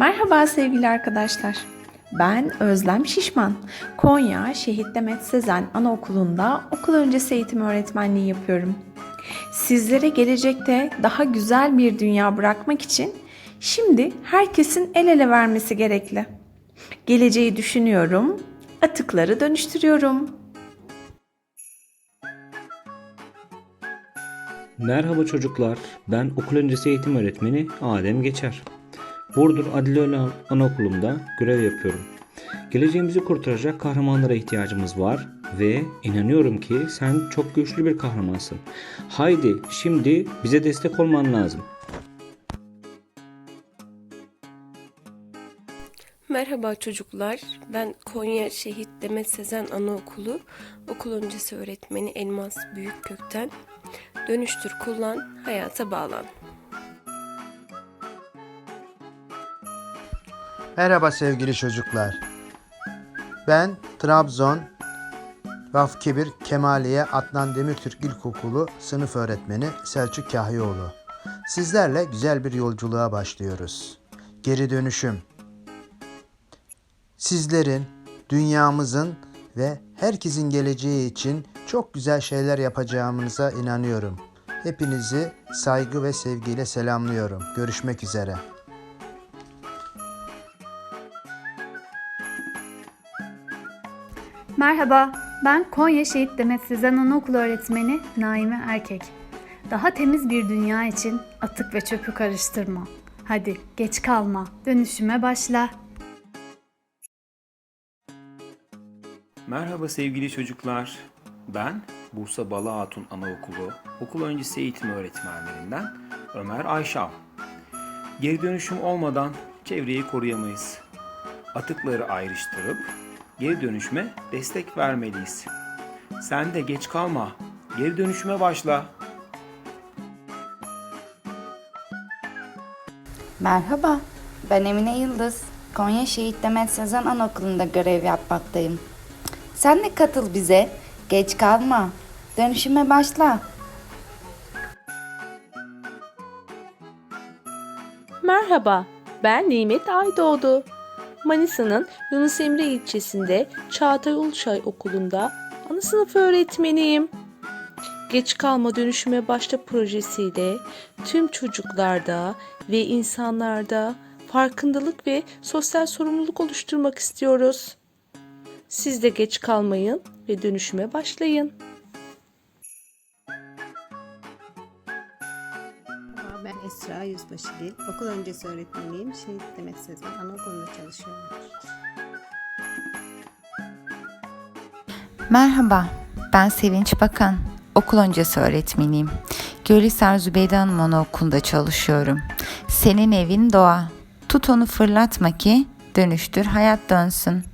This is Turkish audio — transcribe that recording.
Merhaba sevgili arkadaşlar. Ben Özlem Şişman. Konya Şehit Demet Sezen Anaokulu'nda okul öncesi eğitim öğretmenliği yapıyorum. Sizlere gelecekte daha güzel bir dünya bırakmak için şimdi herkesin el ele vermesi gerekli. Geleceği düşünüyorum, atıkları dönüştürüyorum. Merhaba çocuklar, ben okul öncesi eğitim öğretmeni Adem Geçer. Burdur Adiloğlu Anaokulu'nda görev yapıyorum. Geleceğimizi kurtaracak kahramanlara ihtiyacımız var ve inanıyorum ki sen çok güçlü bir kahramansın. Haydi şimdi bize destek olman lazım. Merhaba çocuklar. Ben Konya Şehit Demet Sezen Anaokulu okul öncesi öğretmeni Elmas Büyükkök'ten dönüştür kullan hayata bağlan. Merhaba sevgili çocuklar. Ben Trabzon Vafkebir Kemaliye Adnan Demirtürk İlkokulu sınıf öğretmeni Selçuk Kahyioğlu. Sizlerle güzel bir yolculuğa başlıyoruz. Geri dönüşüm. Sizlerin, dünyamızın ve herkesin geleceği için çok güzel şeyler yapacağımıza inanıyorum. Hepinizi saygı ve sevgiyle selamlıyorum. Görüşmek üzere. Merhaba, ben Konya Şehit Demet Sezen Anaokulu öğretmeni Naime Erkek. Daha temiz bir dünya için atık ve çöpü karıştırma. Hadi geç kalma, dönüşüme başla. Merhaba sevgili çocuklar. Ben Bursa Bala Hatun Anaokulu okul öncesi eğitim öğretmenlerinden Ömer Ayşal. Geri dönüşüm olmadan çevreyi koruyamayız. Atıkları ayrıştırıp geri dönüşme destek vermeliyiz. Sen de geç kalma. Geri dönüşüme başla. Merhaba, ben Emine Yıldız. Konya Şehit Demet Sezen Anaokulu'nda görev yapmaktayım. Sen de katıl bize. Geç kalma. Dönüşüme başla. Merhaba, ben Nimet Aydoğdu. Manisa'nın Yunus Emre ilçesinde Çağatay Uluçay Okulu'nda ana sınıf öğretmeniyim. Geç kalma dönüşüme başla projesiyle tüm çocuklarda ve insanlarda farkındalık ve sosyal sorumluluk oluşturmak istiyoruz. Siz de geç kalmayın ve dönüşüme başlayın. Esra Yüzbaşıgil. Okul öncesi öğretmeniyim. Şehit Demet Sezen Anaokulu'nda çalışıyorum. Merhaba, ben Sevinç Bakan. Okul öncesi öğretmeniyim. Gölhisar Zübeyde Hanım Anaokulu'nda çalışıyorum. Senin evin doğa. Tut onu fırlatma ki dönüştür hayat dönsün.